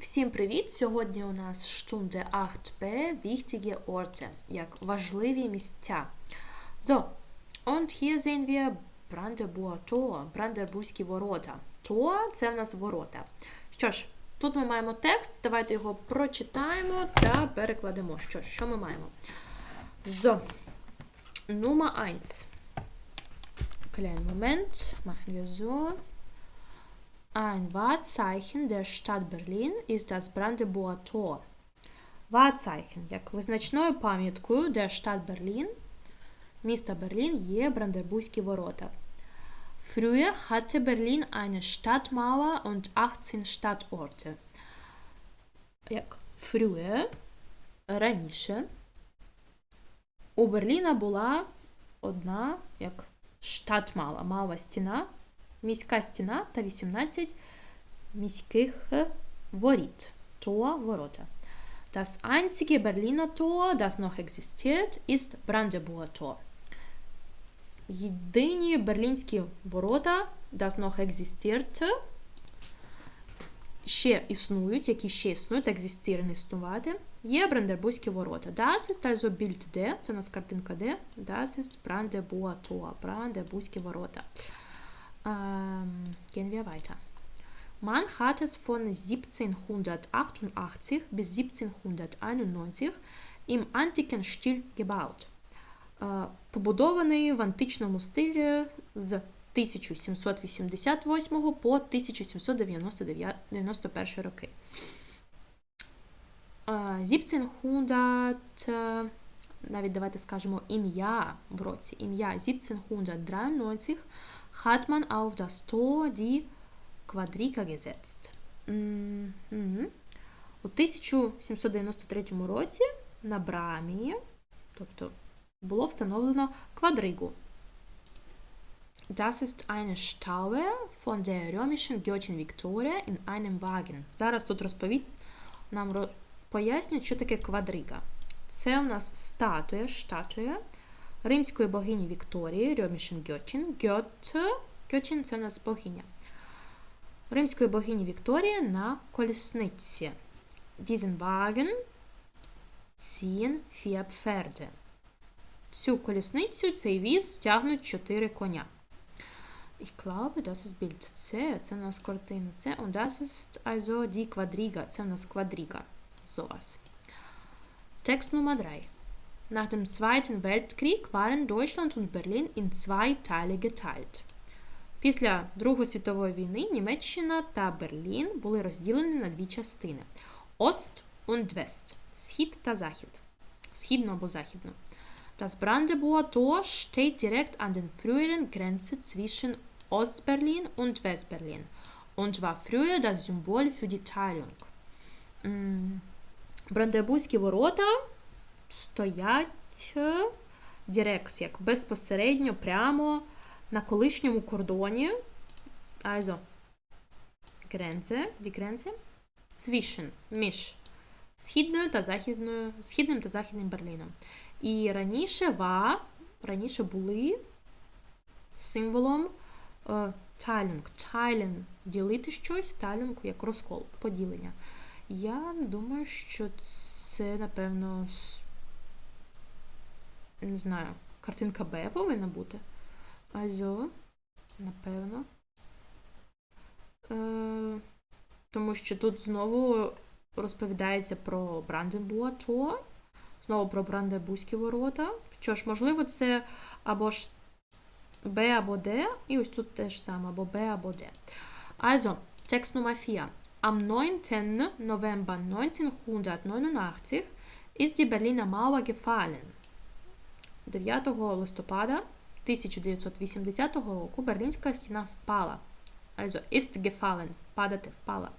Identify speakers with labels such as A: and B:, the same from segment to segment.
A: Всім привіт! Сьогодні у нас Stunde 8b wichtige Orte, як важливі місця. So, und hier sehen wir Brandenburger Tor, Бранденбурзькі ворота. Tor – це в нас ворота. Що ж, тут ми маємо текст, давайте його прочитаємо та перекладемо. Що що ми маємо? So, Nummer 1. Kleinen Moment, machen wir. Ein Wahrzeichen der Stadt Berlin ist das Brandenburger Tor. Wahrzeichen, як визначною пам'яткою der Stadt Berlin, міста Берлін є Бранденбурзькі ворота. Früher hatte Berlin eine Stadtmauer und 18 Stadtorte. Як früher, раніше, у Берліна була одна, як Stadtmauer, мала стіна, міська стіна та 18 міських воріт. Tor, ворота. Das einzige Berliner Tor, das noch existiert, ist Brandenburger Tor. Єдині берлінські ворота, das noch existiert, ще існують, які ще існують, existieren існувати, є Бранденбурзькі ворота. Das ist also Bild D, це у нас картинка D, das ist Brandenburger Tor, Бранденбурзькі ворота. Ähm, gehen wir weiter. Man hat es von 1788 bis 1791 im antiken Stil gebaut. Е, Побудований в античному стилі з 1788 по 1791 роки. Е, 1700, е, навіть давайте скажемо ім'я в році. Ім'я 1793 hat man auf das Tor die Quadriga gesetzt. У 1793 році на брамі, тобто було встановлено квадригу. Das ist eine Staue von der römischen Göttin Victoria in einem Wagen. Зараз тут розповідь нам пояснюють, що таке квадрига. Це у нас статуя, статуя римської богині Вікторії, Рьомішен Гьотін. Гьот, Гьотін – це у нас богиня. Римської богині Вікторії на колісниці. Diesen Wagen ziehen vier. Цю колісницю, цей віз тягнуть чотири коня. Ich glaube, das ist Bild це у нас картина C. Und das ist also die Quadriga, це у нас квадріга. Sowas. Text Nummer 3. Nach dem Zweiten Weltkrieg waren Deutschland und Berlin in zwei Teile geteilt. Після Другої світової війни Німеччина та Берлін були розділені на дві частини: Ост und West – схід та захід. Східно або західно. Das Brandenburger Tor steht direkt an der früheren Grenze zwischen Ostberlin und Westberlin und war früher das Symbol für die Teilung. М, Бранденбурзькі ворота стоять е, direkt, як безпосередньо, прямо на колишньому кордоні. Also, Grenze, die Grenze між східною та західною, східним та західним Берліном. І раніше ва, раніше були символом е, Teilung. Teilen – ділити щось, Teilung – як розкол, поділення. Я думаю, що це, напевно, не знаю, картинка Б повинна бути. Also, напевно. Е, тому що тут знову розповідається про Бранденбурга Tor, знову про Бранденбурзькі ворота. Що ж, можливо, це або ж Б або Д, і ось тут теж саме, або Б або Д. Also, Nummer 4. Am 9. November 1989 ist die Berliner Mauer gefallen. 9 листопада 1980 року Берлінська стіна впала. Also ist gefallen, падати, впала.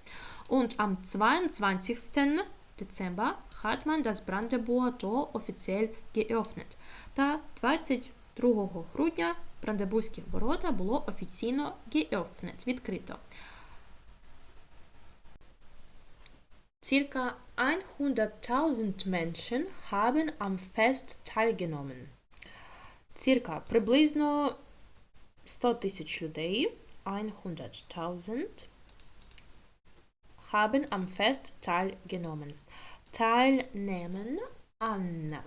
A: Und am 22. Dezember hat man das Brandenburger Tor offiziell geöffnet. Та 22 грудня Бранденбурзькі ворота було офіційно geöffnet, відкрито. Circa 100.000 Menschen haben am Fest teilgenommen. Circa приблизно 100 тисяч людей, 100.000 haben am Fest teilgenommen. Teilnehmen an.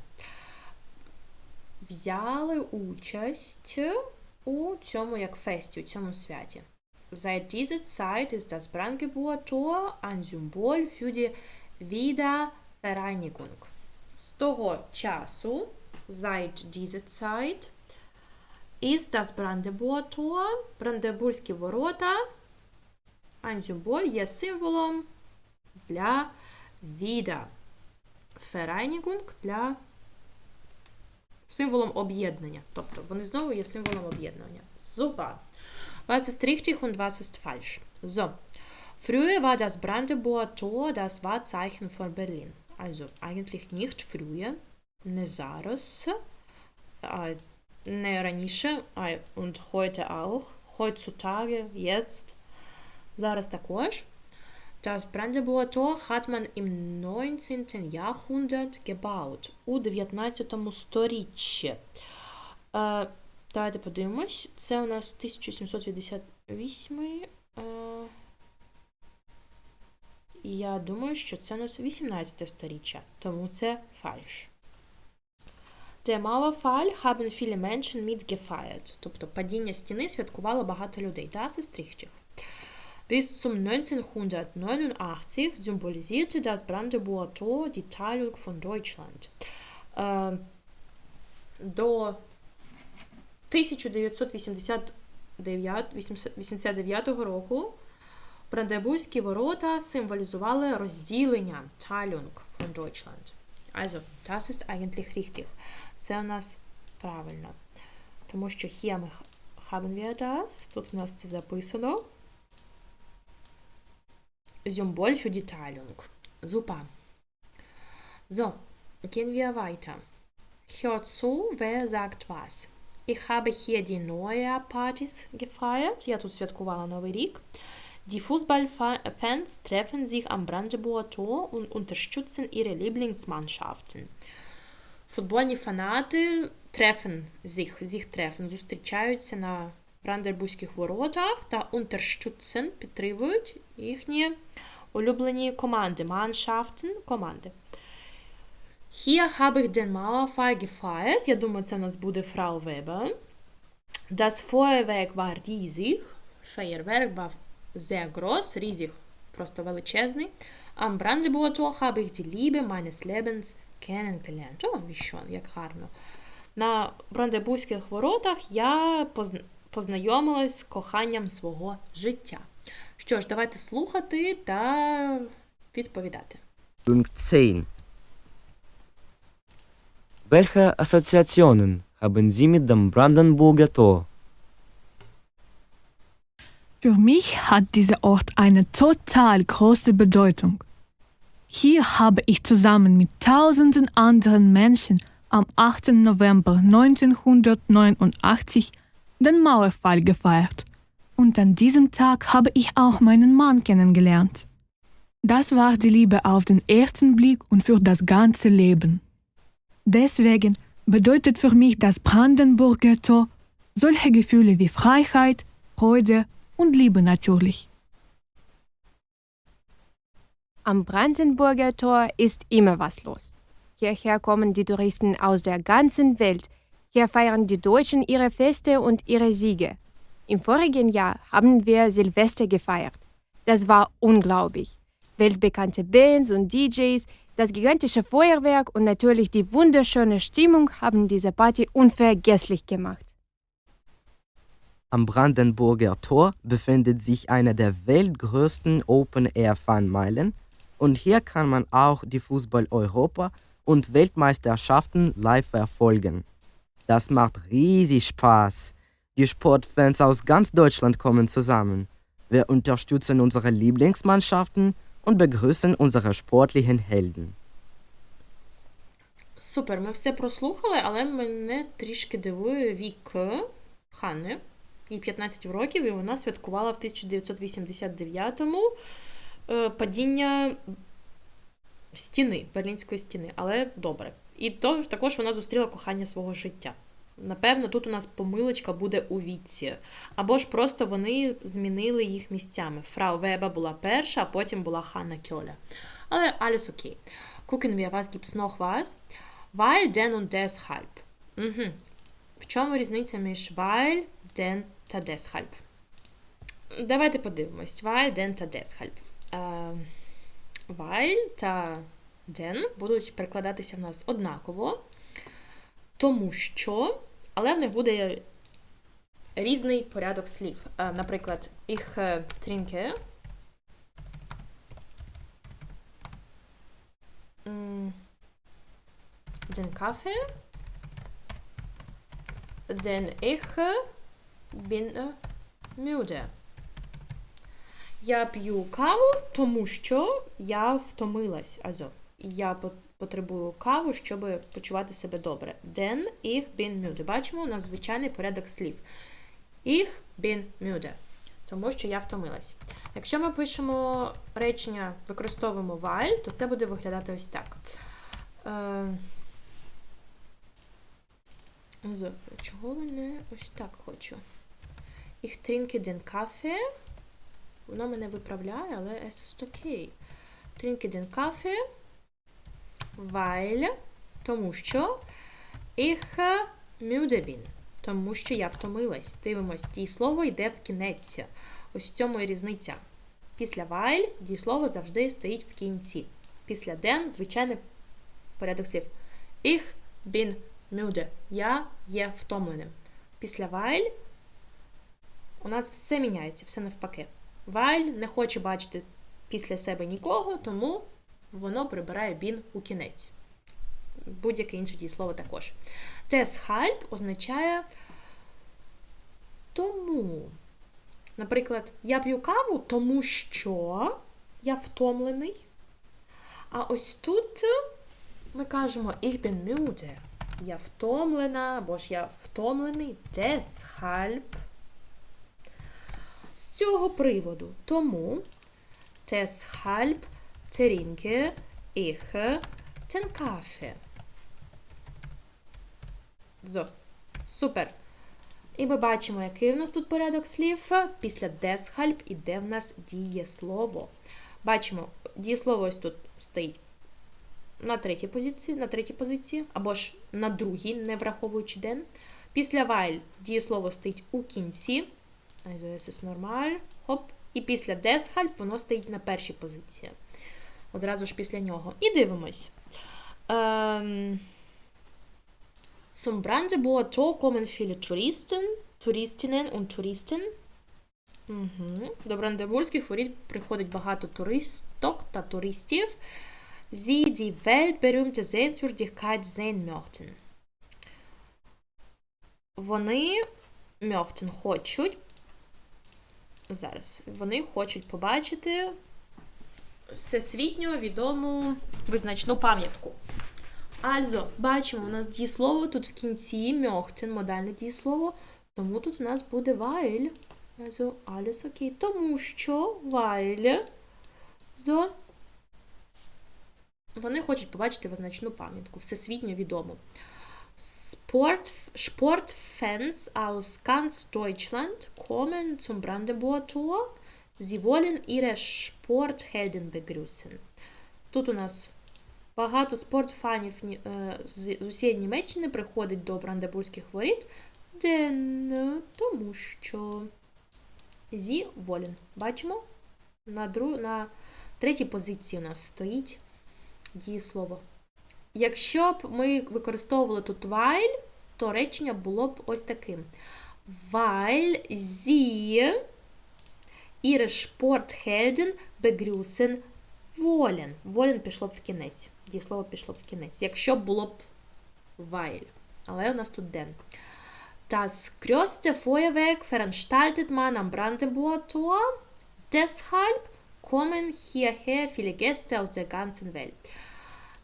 A: Взяли участь у цьому як фесті, у цьому святі. Seit dieser Zeit ist das Brandenburger ein Symbol für die Wiedervereinigung. З того часу, seit dieser Zeit, ist das Brandenburger Tor, Бранденбурзькі ворота, ein Symbol є символом для Wiedervereinigung, для символом об'єднання. Тобто вони знову є символом об'єднання. Super. Was ist richtig und was ist falsch? So. Früher war das Brandenburger Tor das Wahrzeichen von Berlin. Also eigentlich nicht früher, не зараз, а не раніше, а und heute auch. Heutzutage, jetzt. Зараз також. Das Brandenburger Tor hat man im 19. Jahrhundert gebaut. У 19 сторіччі. Е, давайте подивимось. Це у нас 1758. Е, я думаю, що це у нас 18 сторіччя. Тому це фальш. Der Mauerfall haben viele Menschen mitgefeiert. Тобто падіння стіни святкувало багато людей. Das ist richtig. Bis zum 1989 symbolisierte das Brandenburger Tor die Teilung von Deutschland. Е, До 1989 року Бранденбурзькі ворота символізували розділення Teilung von Deutschland. Also, das ist eigentlich richtig. Це у нас правильно. Тому що hier ми haben wir das. Тут у нас це записано. Symbol für die Teilung. Super. So, gehen wir weiter. Hört zu, wer sagt was. Ich habe hier die neue Partys gefeiert. Я тут святкувала Новий рік. Die Fußballfans treffen sich am Brandenburger Tor und unterstützen ihre Lieblingsmannschaften. Футбольні фанати treffen sich, sich treffen, зустрічаються на Бранденбурзьких воротах та unterstützen, підтримують їхні улюблені команди, Mannschaften, команди. Hier habe ich den Mauerfall gefeiert. Я думаю, це у нас буде Frau Weber. Das Feuerwerk war riesig. Феєрверк був sehr groß, riesig, просто величезний. Am Brandenburger Tor habe ich die Liebe meines Lebens kennengelernt. О, що, як гарно. На Бранденбурзьких воротах я позна- познайомилась з коханням свого життя. Що ж, давайте слухати та відповідати.
B: Punkt 10. Welche Assoziationen haben Sie mit dem Brandenburger Tor?
C: Für mich hat dieser Ort eine total große Bedeutung. Hier habe ich zusammen mit tausenden anderen Menschen am 8. November 1989 den Mauerfall gefeiert. Und an diesem Tag habe ich auch meinen Mann kennengelernt. Das war die Liebe auf den ersten Blick und für das ganze Leben. Deswegen bedeutet für mich das Brandenburger Tor solche Gefühle wie Freiheit, Freude und Liebe natürlich.
D: Am Brandenburger Tor ist immer was los. Hierher kommen die Touristen aus der ganzen Welt. Hier feiern die Deutschen ihre Feste und ihre Siege. Im vorigen Jahr haben wir Silvester gefeiert. Das war unglaublich. Weltbekannte Bands und DJs, das gigantische Feuerwerk und natürlich die wunderschöne Stimmung haben diese Party unvergesslich gemacht.
B: Am Brandenburger Tor befindet sich eine der weltgrößten Open-Air-Fahnmeilen und hier kann man auch die Fußball-Europa- und Weltmeisterschaften live verfolgen. Das macht riesig Spaß. Die Sportfans aus ganz Deutschland kommen zusammen. Wir unterstützen unsere Lieblingsmannschaften und begrüßen unsere sportlichen Helden.
A: Супер, ми все прослухали, але мене трішки дивує вік Ханни. Їй 15 років, і вона святкувала в 1989-му е, падіння стіни, Берлінської стіни. Але добре. І то, також вона зустріла кохання свого життя. Напевно, тут у нас помилочка буде у віці. Або ж просто вони змінили їх місцями. Фрау Веба була перша, а потім була Ханна Кьоля. Але alles окей. Gucken wir, was gibt's noch was? Weil, denn und deshalb. Угу. В чому різниця між weil, denn та deshalb? Давайте подивимось. Weil, denn та deshalb. Е, weil та den будуть перекладатися в нас однаково, тому що, але в них буде різний порядок слів. Е, Наприклад, ich е, trinke. м, Den Kaffee. Denn ich äh, bin äh, müde. Я п'ю каву, тому що я втомилась. Also, я потребую каву, щоб почувати себе добре. Denn ich bin müde. Бачимо, у нас звичайний порядок слів. Ich bin müde. Тому що я втомилась. Якщо ми пишемо речення, використовуємо while, то це буде виглядати ось так. Е, чого мене ось так хочу? Ich trinke den Kaffee. Воно мене виправляє, але es ist окей. Trinke den Kaffee, weil, тому що ich müde bin. Тому що я втомилась. Дивимось, дієслово йде в кінець. Ось в цьому і різниця. Після while дієслово завжди стоїть в кінці. Після den звичайний порядок слів. Ich bin müde. Я є втомленим. Після while у нас все міняється, все навпаки. While не хоче бачити після себе нікого, тому воно прибирає bin у кінець. Будь-яке інше дієслово також. Deshalb означає тому. Наприклад, я п'ю каву, тому що я втомлений. А ось тут ми кажемо ich bin müde. Я втомлена, або ж я втомлений. Deshalb. З цього приводу. Тому deshalb trinke ich den Kaffee. Зо. Супер. І ми бачимо, який в нас тут порядок слів. Після deshalb іде в нас дієслово. Бачимо, дієслово ось тут стоїть на третій позиції, на третій позиції, або ж на другій, не враховуючи ден. Після while дієслово стоїть у кінці. Also es ist normal. І після deshalb воно стоїть на першій позиції. Одразу ж після нього. І. Ем, Brandenburger Tor kommen viele Touristen, Touristinnen und Touristen. Угу. До Бранденбурзьких воріт приходить багато туристок та туристів. Вони möchten хочуть. Зараз. Вони хочуть побачити всесвітньо відому визначну пам'ятку. Also, бачимо, у нас дієслово тут в кінці möchten, модальне дієслово, тому тут у нас буде weil. Also, alles окей. Тому що weil. So. Вони хочуть побачити визначну пам'ятку, всесвітньо відому. Sport, Sportfans aus ganz Deutschland kommen zum Brandenburger Tor. Sie wollen ihre Sporthelden begrüßen. Тут у нас багато спортфанів ні- е, з усієї Німеччини приходить до Бранденбурзьких воріт, denn, тому що Sie wollen. Бачимо? На, дру... на третій позиції у нас стоїть дієслово. Якщо б ми використовували тут while, то речення було б ось таким. Weil sie ihre Sporthelden begrüßen wollen. Wollen пішло б в кінець. Дієслово пішло б в кінець. Якщо б було б weil. Але у нас тут den. Das größte Feuerwerk veranstaltet man am Brandenburger Tor. Deshalb kommen hierher viele Gäste aus der ganzen Welt.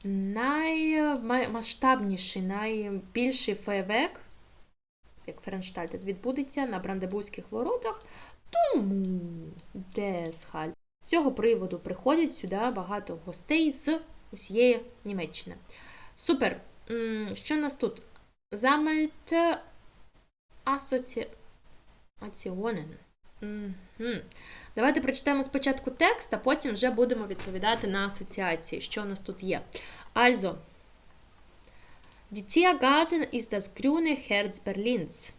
A: Наймасштабніший, найбільший фейерверк, як Ференштальтет, відбудеться на Бранденбурзьких воротах, тому deshalb. З цього приводу приходять сюди багато гостей з усієї Німеччини. Супер! Що у нас тут? sammelt асоціаціонен. Угу. Давайте прочитаємо спочатку текст, а потім вже будемо відповідати на асоціації, що у нас тут є. Also, Die Tiergarten ist das grüne Herz Berlins.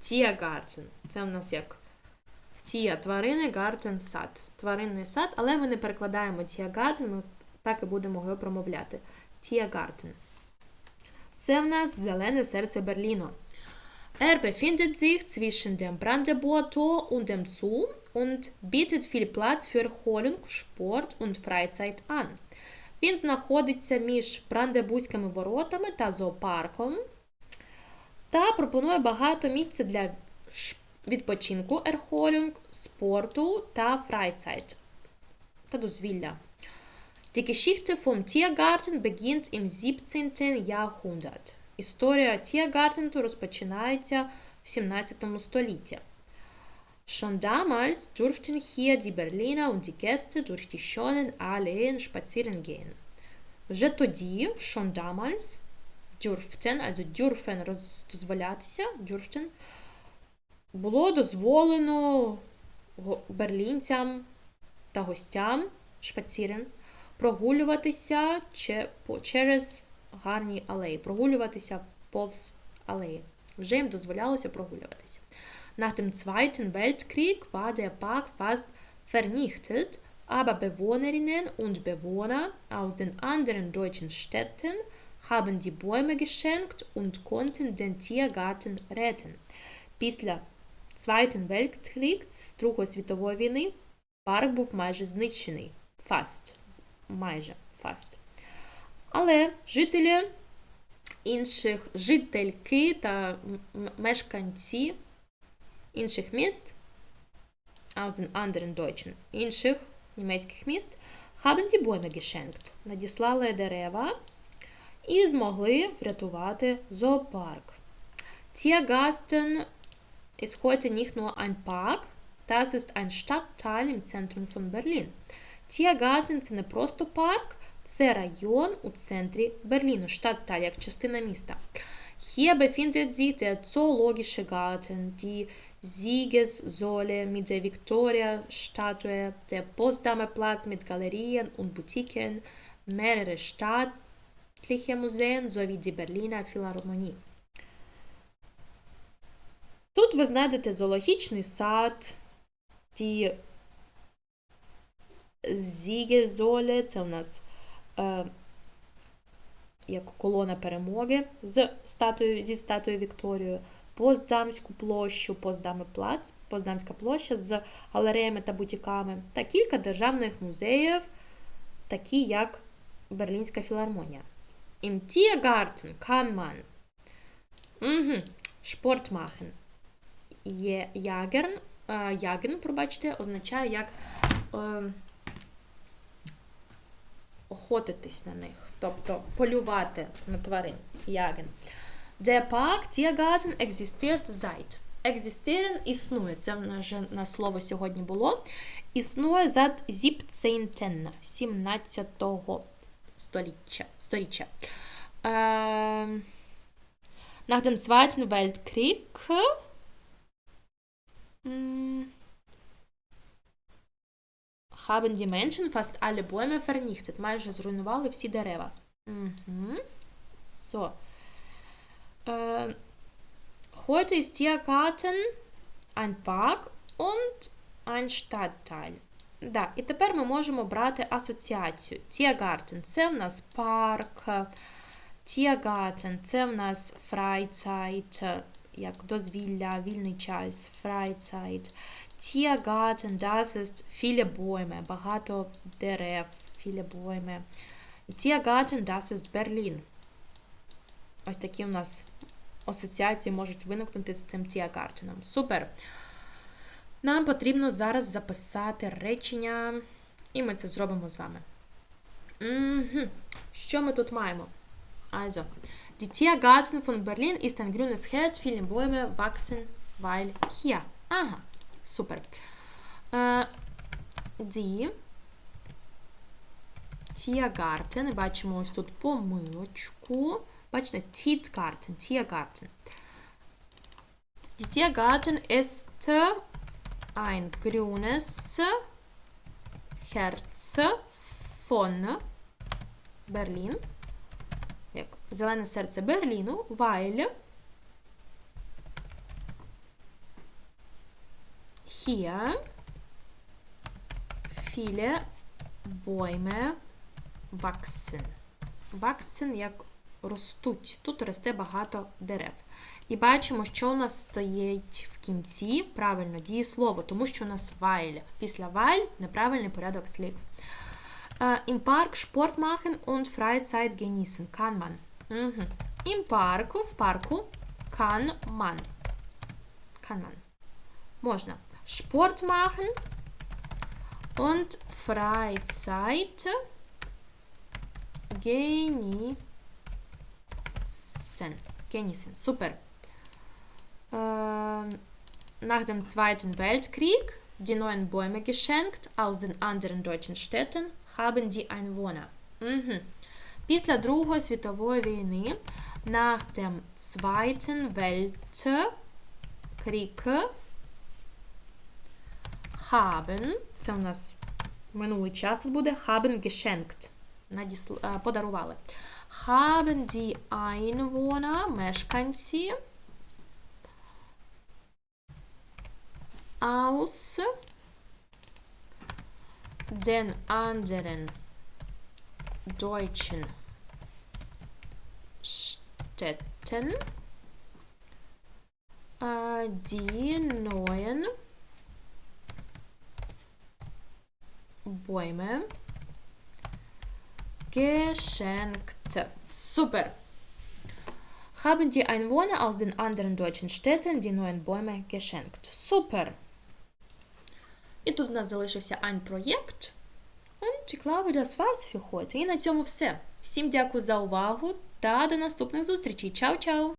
A: Tiergarten. Це у нас як Тія тварини, гартен сад. Тваринний сад, але ми не перекладаємо Tiergarten, ми так і будемо його промовляти. Tiergarten. Це в нас зелене серце Берліну. Er befindet sich zwischen dem Brandenburger Tor und dem Zoo und bietet viel Platz für Erholung, Sport und Freizeit an. Він знаходиться між Брандебузькими воротами та зоопарком та пропонує багато місця для ш- відпочинку, Erholung, спорту та Freizeit та дозвілля. Die Geschichte vom Tiergarten beginnt im 17. Jahrhundert. Історія Тiergarten розпочинається в 17 столітті. Schon damals durften hier die Berliner und die Gäste durch die schönen Alleen spazieren gehen. Вже тоді, schon damals, dürften, also dürfen дозволятися, dürften, було дозволено берлінцям та гостям шпацірен прогулюватися через гарні алеї, прогулюватися повз алеї. Вже їм дозволялося прогулюватися. Nach dem Zweiten Weltkrieg war der Park fast vernichtet, aber Bewohnerinnen und Bewohner aus den anderen deutschen Städten haben die Bäume geschenkt und konnten den Tiergarten retten. Після Zweiten Weltkrieg, з Другої світової війни, парк був майже знищений. Fast. Майже fast. Але жителі інших жительки та мешканці інших міст, Deutschen, інших німецьких міст, haben die Bäume geschenkt, надіслали дерева і змогли врятувати зоопарк. Tiergarten ist heute nicht nur ein Park, das ist ein Stadtteil im Zentrum von Berlin. Tiergarten – це не просто парк, це район у центрі Берліну, Stadtteil, як частина міста. Hier befindet sich der Zoologische Garten, die Siegessäule mit der Victoria-Statue, der Potsdamer Platz mit Galerien und Boutiquen, mehrere staatliche Museen sowie die Berliner Philharmonie. Тут ви знайдете зоологічний сад, ті Зігезоле, це у нас е, як колона перемоги з статуєю, зі статуєю Вікторією, Поздамську площу, Поздами плац, Поздамська площа з галереями та бутіками, та кілька державних музеїв, такі як Берлінська філармонія. Im Tiergarten mhm, Sport machen. Є е, ягерн, пробачте, означає як е, охотитись на них, тобто полювати на тварин. Яген. Der Park Tiergarten existiert seit. Existieren існує. Це в нас вже на слово сьогодні було. Існує за 17 17 століття. століття. Е, nach dem Zweiten Weltkrieg haben die Menschen fast alle Bäume vernichtet. Майже зруйнували всі дерева. Угу. So. Äh, heute ist Tiergarten ein Park und ein Stadtteil. Да, і тепер ми можемо брати асоціацію. Tiergarten – це в нас парк. Tiergarten – це в нас Freizeit, як дозвілля, вільний час, Freizeit. Tiergarten, das ist viele багато дерев, viele Bäume. Tiergarten, das ist Berlin. Ось такі у нас асоціації можуть виникнути з цим Tiergarten. Супер. Нам потрібно зараз записати речення, і ми це зробимо з вами. Що ми тут маємо? Also, die Tiergarten von Berlin ist ein grünes Herz, viele Bäume wachsen, weil hier. Ага, супер. Е, die Tiergarten, бачимо ось тут помилочку. Bачите, Tiergarten, Tiergarten. Die Tiergarten ist ein grünes Herz von Berlin. Як зелене серце Берліну, weil hier viele Bäume wachsen. Wachsen як ростуть. Тут росте багато дерев. І бачимо, що у нас стоїть в кінці правильно дієслово, тому що у нас weil. Після weil неправильний порядок слів. Äh, Im Park Sport machen und Freizeit genießen kann man. Mhm. Im Parku, в парку kann man. Kann man. Можна Sport machen und Freizeit genießen. Genießen. Super. Ähm, nach dem Zweiten Weltkrieg die neuen Bäume geschenkt aus den anderen deutschen Städten haben die Einwohner. Mhm. Після Другої світової війни nach dem Zweiten Weltkrieg haben, це у нас минулий час тут буде, haben geschenkt, надісл, е, подарували. Haben die Einwohner, мешканці, aus den anderen deutschen Städten äh, die neuen Bäume geschenkt. Super. Haben die Einwohner aus den anderen deutschen Städten die neuen Bäume geschenkt. Super. І тут у нас залишився ein проєкт. Und ich glaube, das war's für heute. І на цьому все. Всім дякую за увагу та до наступних зустрічей. Чао-чао!